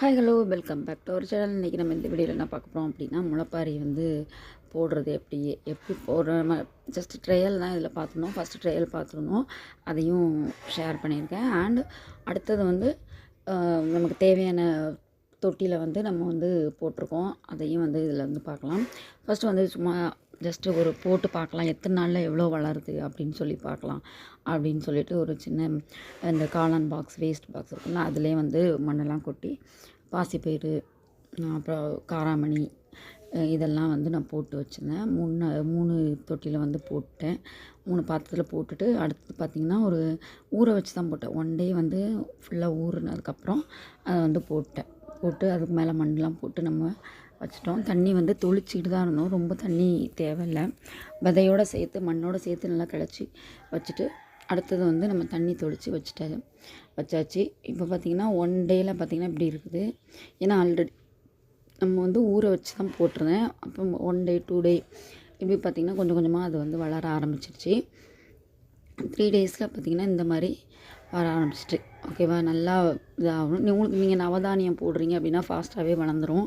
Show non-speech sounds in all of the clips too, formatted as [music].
Hi hello welcome back to our channel இன்றைக்கி நம்ம இந்த வீடியோவில் என்ன பார்க்க போகிறோம் அப்படின்னா முளைப்பாரி வந்து போடுறது எப்படி எப்படி போடுற ஜஸ்ட் ட்ரையல் தான் இதில் பார்த்துருந்தோம். ஃபஸ்ட்டு ட்ரையல் பார்த்துருந்தோம். அதையும் ஷேர் பண்ணியிருக்கேன். அண்டு அடுத்தது வந்து நமக்கு தேவையான தொட்டியில் வந்து நம்ம வந்து போட்டிருக்கோம். அதையும் வந்து இதில் வந்து பார்க்கலாம். ஃபஸ்ட்டு வந்து சும்மா ஜஸ்ட்டு ஒரு போட்டு பார்க்கலாம். எத்தனை நாளில் எவ்வளோ வளருது அப்படின்னு சொல்லி பார்க்கலாம். அப்படின்னு சொல்லிட்டு ஒரு சின்ன இந்த காளான் பாக்ஸ் வேஸ்ட் பாக்ஸ் இருக்குல்ல அதிலே வந்து மண்ணெல்லாம் கொட்டி பாசிப்பயிறு அப்புறம் காராமணி இதெல்லாம் வந்து நான் போட்டு வச்சுருந்தேன். மூணு மூணு தொட்டியில் வந்து போட்டேன். மூணு பாத்திரத்தில் போட்டுட்டு அடுத்து பார்த்திங்கன்னா ஒரு ஊற வச்சு தான் போட்டேன். ஒன் டே வந்து ஃபுல்லாக ஊறினதுக்கப்புறம் அதை வந்து போட்டேன். போட்டு அதுக்கு மேலே மண்ணெலாம் போட்டு நம்ம வச்சிட்டோம். தண்ணி வந்து தொளிச்சிட்டு தான் இருந்தோம். ரொம்ப தண்ணி தேவையில்லை. விதையோடு சேர்த்து மண்ணோட சேர்த்து நல்லா கிளச்சி வச்சுட்டு அடுத்தது வந்து நம்ம தண்ணி தொளிச்சு வச்சுட்டாரு வச்சாச்சு. இப்போ பார்த்திங்கன்னா ஒன் டேயில் பார்த்திங்கன்னா இப்படி இருக்குது. ஏன்னா ஆல்ரெடி நம்ம வந்து ஊற வச்சு தான் போட்டிருந்தேன். அப்போ ஒன் டே டூ டே இப்படி பார்த்திங்கன்னா கொஞ்சம் கொஞ்சமாக அது வந்து வளர ஆரம்பிச்சிருச்சு. த்ரீ டேஸில் பார்த்திங்கன்னா இந்த மாதிரி வர ஆரம்பிச்சிட்டு. ஓகேவா நல்லா இதாகும் உங்களுக்கு நீங்கள் நவதானியம் போடுறீங்க அப்படின்னா ஃபாஸ்ட்டாகவே வளர்ந்துடும்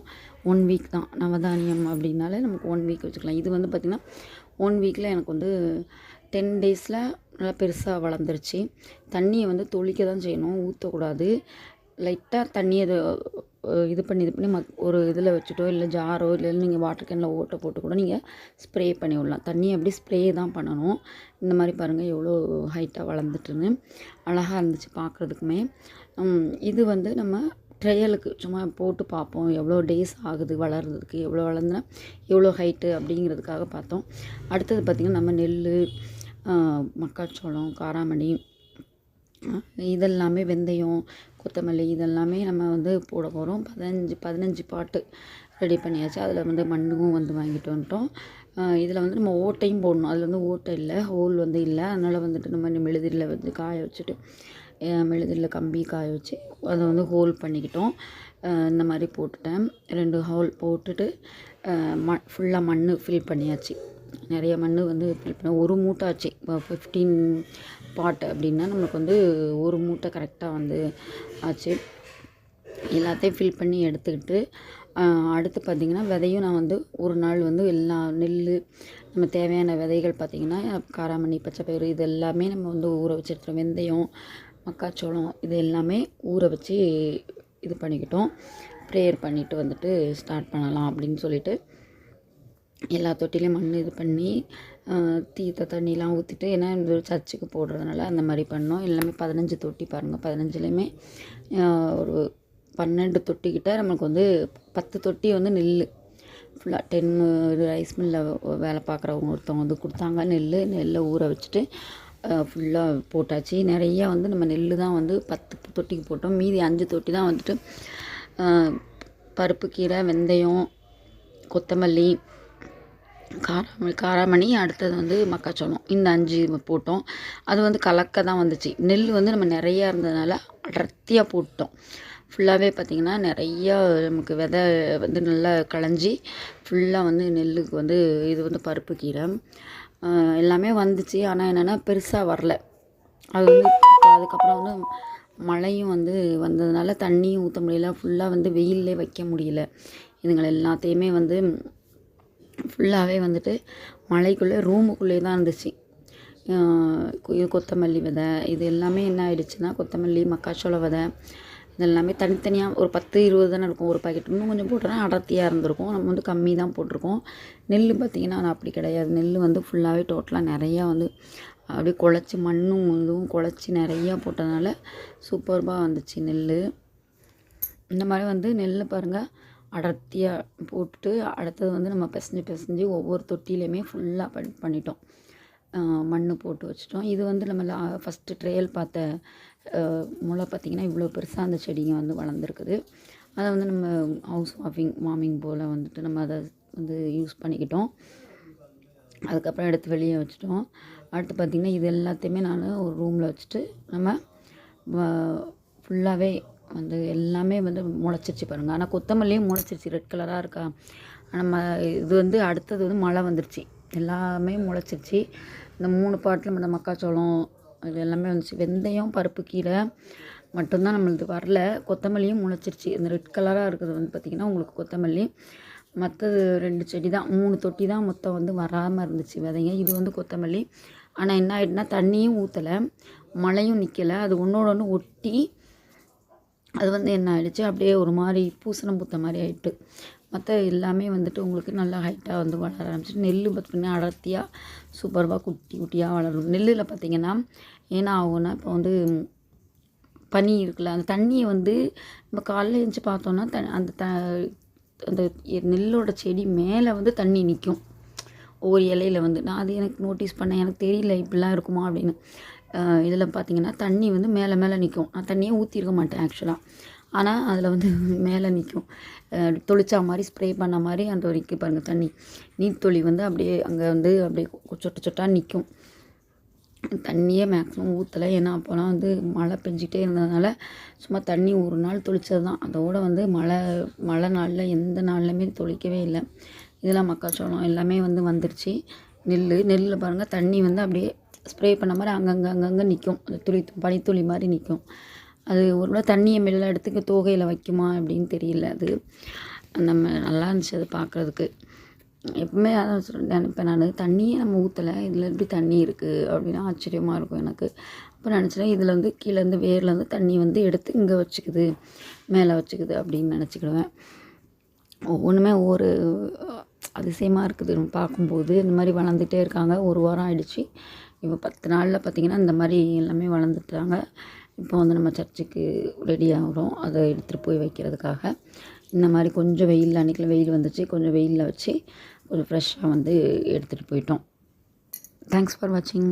ஒன் வீக் தான். நவதானியம் அப்படின்னாலே நமக்கு ஒன் வீக் வச்சுக்கலாம். இது வந்து பார்த்திங்கன்னா ஒன் வீக்கில் எனக்கு வந்து டென் டேஸில் நல்லா பெருசாக வளர்ந்துருச்சு. தண்ணியை வந்து தொளிக்க தான் செய்யணும் ஊற்றக்கூடாது லைட்டாக தண்ணியை இது இது பண்ணி இது பண்ணி மக் ஒரு இதில் வச்சுட்டோ இல்லை ஜாரோ இல்லை நீங்கள் வாட்டர் கேனில் ஓட்டை போட்டு கூட நீங்கள் ஸ்ப்ரே பண்ணி விடலாம். தண்ணி அப்படி ஸ்ப்ரே தான் பண்ணணும். இந்த மாதிரி பாருங்கள் எவ்வளோ ஹைட்டாக வளர்ந்துட்டுன்னு. அழகாக இருந்துச்சு பார்க்குறதுக்குமே. இது வந்து நம்ம ட்ரையலுக்கு சும்மா போட்டு பார்ப்போம். எவ்வளோ டேஸ் ஆகுது வளர்றதுக்கு எவ்வளோ வளர்ந்துனா எவ்வளோ ஹைட்டு அப்படிங்கிறதுக்காக பார்த்தோம். அடுத்தது பார்த்திங்கன்னா நம்ம நெல் மக்காச்சோளம் காராமணி இதெல்லாமே வெந்தயம் கொத்தமல்லி இதெல்லாமே நம்ம வந்து போட போகிறோம் பதினஞ்சு பதினஞ்சு பாட்டு ரெடி பண்ணியாச்சு. அதில் வந்து மண்ணும் வந்து வாங்கிட்டு வந்துட்டோம். இதில் வந்து நம்ம ஓட்டையும் போடணும். அதில் வந்து ஓட்டை இல்லை ஹோல் வந்து இல்லை. அதனால் வந்துட்டு நம்ம மெழுதிரில் வந்து காய வச்சுட்டு மெழுதிரில் கம்பி காய வச்சு அதை வந்து ஹோல் பண்ணிக்கிட்டோம். இந்த மாதிரி போட்டுட்டேன். ரெண்டு ஹோல் போட்டுட்டு ம ஃபுல்லாக மண் ஃபில் பண்ணியாச்சு. நிறைய மண் வந்து ஃபில் பண்ண ஒரு மூட்டை ஆச்சு ஃபிஃப்டீன் பாட் அப்படின்னா நமக்கு வந்து ஒரு மூட்டை கரெக்டாக வந்து ஆச்சு. எல்லாத்தையும் ஃபில் பண்ணி எடுத்துக்கிட்டு அடுத்து பார்த்திங்கன்னா விதையும் நான் வந்து ஒரு நாள் வந்து எல்லா நெல் நம்ம தேவையான விதைகள் பார்த்திங்கன்னா காராமணி பச்சைப்பயிறு இது எல்லாமே நம்ம வந்து ஊற வச்சு எடுத்துகிறோம் வெந்தயம் மக்காச்சோளம் இது எல்லாமே ஊற வச்சு இது பண்ணிக்கிட்டோம். ப்ரேயர் பண்ணிவிட்டு வந்துட்டு ஸ்டார்ட் பண்ணலாம் அப்படின்னு சொல்லிட்டு எல்லா தொட்டிலையும் மண் இது பண்ணி ஆஹ், தீர்த்த தண்ணிலாம் ஊற்றிட்டு ஏன்னா இந்த சர்ச்சுக்கு போடுறதுனால அந்த மாதிரி பண்ணோம். எல்லாமே பதினஞ்சு தொட்டி பாருங்கள் பதினஞ்சுலேயுமே ஒரு பன்னெண்டு தொட்டிக்கிட்ட நம்மளுக்கு வந்து பத்து தொட்டி வந்து நெல் ஃபுல்லாக டென் ரைஸ் மில்லில் வேலை பார்க்குறவங்க ஒருத்தவங்க வந்து கொடுத்தாங்க. நெல் நெல்லை ஊற வச்சுட்டு ஃபுல்லாக போட்டாச்சு. நிறையா வந்து நம்ம நெல் தான் வந்து பத்து தொட்டிக்கு போட்டோம். மீதி அஞ்சு தொட்டி தான் வந்துட்டு பருப்பு கீரை வெந்தயம் கொத்தமல்லி காராமணி காராமணி அடுத்தது வந்து மக்காச்சோளம். இந்த அஞ்சு போட்டோம். அது வந்து கலக்க தான் வந்துச்சு. நெல் வந்து நம்ம நிறையா இருந்ததுனால அடர்த்தியாக போட்டோம். ஃபுல்லாகவே பார்த்திங்கன்னா நிறையா நமக்கு விதை வந்து நல்லா களைஞ்சி ஃபுல்லாக வந்து நெல்லுக்கு வந்து இது வந்து பருப்பு கீரை எல்லாமே வந்துச்சு. ஆனால் என்னென்னா பெருசாக வரல. அது வந்து அதுக்கப்புறம் வந்து மழையும் வந்து வந்ததுனால தண்ணியும் ஊற்ற முடியல. ஃபுல்லாக வந்து வெயிலே வைக்க முடியல. இதுங்களை எல்லாத்தையுமே வந்து ஃபுல்லாகவே வந்துட்டு மலைக்குள்ளே ரூமுக்குள்ளே தான் இருந்துச்சு. கொத்தமல்லி விதை இது எல்லாமே என்ன ஆயிடுச்சுன்னா கொத்தமல்லி மக்காச்சோள விதை இதெல்லாமே தனித்தனியாக ஒரு பத்து இருபது தானே இருக்கும் ஒரு பாக்கெட் இன்னும் கொஞ்சம் போட்டோன்னா அடர்த்தியாக இருந்திருக்கும். நம்ம வந்து கம்மி தான் போட்டிருக்கோம். நெல் பார்த்திங்கன்னா நான் அப்படி கிடையாது. நெல் வந்து ஃபுல்லாகவே டோட்டலாக நிறையா வந்து அப்படியே குழச்சி மண்ணும் இதுவும் குழச்சி நிறையா போட்டதுனால சூப்பர்பாக வந்துச்சு நெல் இந்த மாதிரி வந்து நெல் பாருங்கள் அடர்த்தியாக போட்டுட்டு அடுத்தது வந்து நம்ம பிசைஞ்சு பிசைஞ்சு ஒவ்வொரு தொட்டிலையுமே ஃபுல்லாக பண் பண்ணிட்டோம். மண் போட்டு வச்சிட்டோம். இது வந்து நம்ம லா ஃபஸ்ட்டு ட்ரையல் பார்த்த முளை பார்த்திங்கன்னா இவ்வளோ பெருசாக அந்த செடிங்க வந்து வளர்ந்துருக்குது. அதை வந்து நம்ம ஹவுஸ் வார்மிங் வார்மிங் போல் வந்துட்டு நம்ம அதை வந்து யூஸ் பண்ணிக்கிட்டோம். அதுக்கப்புறம் எடுத்து வெளியே வச்சுட்டோம். அடுத்து பார்த்திங்கன்னா இது எல்லாத்தையுமே நான் ஒரு ரூமில் வச்சுட்டு நம்ம ஃபுல்லாகவே வந்து எல்லாமே வந்து முளைச்சிருச்சு பாருங்கள் ஆனால் கொத்தமல்லியும் முளைச்சிருச்சு. ரெட் கலராக இருக்கா? நம்ம இது வந்து அடுத்தது வந்து மழை வந்துருச்சு. எல்லாமே முளைச்சிருச்சு. இந்த மூணு பாட்டில் இந்த மக்காச்சோளம் இது எல்லாமே வந்துச்சு. வெந்தயம் பருப்பு கீரை மட்டும்தான் நம்மளது வரல. கொத்தமல்லியும் முளைச்சிருச்சு. இந்த ரெட் கலராக இருக்கிறது வந்து பார்த்திங்கன்னா உங்களுக்கு கொத்தமல்லி மற்றது ரெண்டு செடி தான் மூணு தொட்டி தான் மொத்தம் வந்து வராமல் இருந்துச்சு விதைங்க. இது வந்து கொத்தமல்லி. ஆனால் என்ன ஆகிட்டுனா தண்ணியும் ஊற்றலை மழையும் நிற்கலை அது ஒன்றோட ஒன்று ஒட்டி அது வந்து என்ன ஆகிடுச்சு அப்படியே ஒரு மாதிரி பூசணம் பூத்த மாதிரி ஆகிட்டு மற்ற எல்லாமே வந்துட்டு உங்களுக்கு நல்லா ஹைட்டாக வந்து வளர ஆரம்பிச்சு நெல் பார்த்திங்கன்னா அடர்த்தியாக சூப்பராக குட்டி குட்டியாக வளரும். நெல்லில் பார்த்திங்கன்னா ஏன்னா ஆகும்னா இப்போ வந்து பனி இருக்குல்ல அந்த தண்ணியை வந்து நம்ம காலைல எழுந்துச்சி பார்த்தோன்னா த அந்த த அந்த நெல்லோட செடி மேலே வந்து தண்ணி நிற்கும் ஒவ்வொரு இலையில வந்து. நான் அது எனக்கு நோட்டீஸ் பண்ணேன். எனக்கு தெரியல இப்படிலாம் இருக்குமா அப்படின்னு. இதில் பார்த்தீங்கன்னா தண்ணி வந்து மேலே மேலே நிற்கும் நான் தண்ணியே ஊற்றிருக்க மாட்டேன் ஆக்சுவலாக ஆனால் அதில் வந்து [laughs] மேலே நிற்கும் தொளிச்சா மாதிரி ஸ்ப்ரே பண்ண மாதிரி அந்த வரைக்கும் பாருங்கள் தண்ணி. நீர்த்தொளி வந்து அப்படியே அங்கே வந்து அப்படியே சொட்ட சொட்டாக நிற்கும் தண்ணியே மேக்ஸிமம் ஊற்றலை ஏன்னா அப்போலாம் வந்து மழை பெஞ்சிக்கிட்டே இருந்ததுனால சும்மா தண்ணி ஒரு நாள் தொளிச்சது தான் அதோடு வந்து மழை மழை நாளில் எந்த நாள்லையுமே தொளிக்கவே இல்லை. இதெல்லாம் மக்காச்சோளம் எல்லாமே வந்து வந்துருச்சு. நெல் நெல்லில் பாருங்கள் தண்ணி வந்து அப்படியே ஸ்ப்ரே பண்ண மாதிரி அங்கங்கே அங்கங்கே நிற்கும் அந்த துளி பனித்துளி மாதிரி நிற்கும் அது ஒரு முறை தண்ணியை மெல்ல எடுத்துக்க தோகையில் வைக்குமா அப்படின்னு தெரியல அது. நம்ம நல்லா இருந்துச்சு அது பார்க்குறதுக்கு எப்பவுமே அதான் சொல் நினைப்பேன் நான். தண்ணியே நம்ம ஊற்றலை இதில் எப்படி தண்ணி இருக்குது அப்படின்னா ஆச்சரியமாக இருக்கும் எனக்கு. அப்போ நினச்சிட்டேன் இதில் வந்து கீழேருந்து வேர்லேருந்து தண்ணி வந்து எடுத்து இங்கே வச்சுக்குது மேலே வச்சுக்குது அப்படின்னு நினச்சிக்கிடுவேன். ஒவ்வொன்றுமே ஒவ்வொரு அதிசயமாக இருக்குது. பார்க்கும்போது இந்த மாதிரி வளர்ந்துட்டே இருக்காங்க. ஒரு வாரம் ஆயிடுச்சு. இப்போ பத்து நாளில் பார்த்திங்கன்னா இந்த மாதிரி எல்லாமே வளர்ந்துட்டாங்க இப்போ வந்து நம்ம சர்ச்சுக்கு ரெடி ஆகிறோம். அதை எடுத்துகிட்டு போய் வைக்கிறதுக்காக. இந்த மாதிரி கொஞ்சம் வெயில் அன்றைக்கில் வெயில் வந்துச்சு. கொஞ்சம் வெயிலில் வச்சு கொஞ்சம் ஃப்ரெஷ்ஷாக வந்து எடுத்துகிட்டு போயிட்டோம். தேங்க்ஸ் ஃபார் வாட்சிங்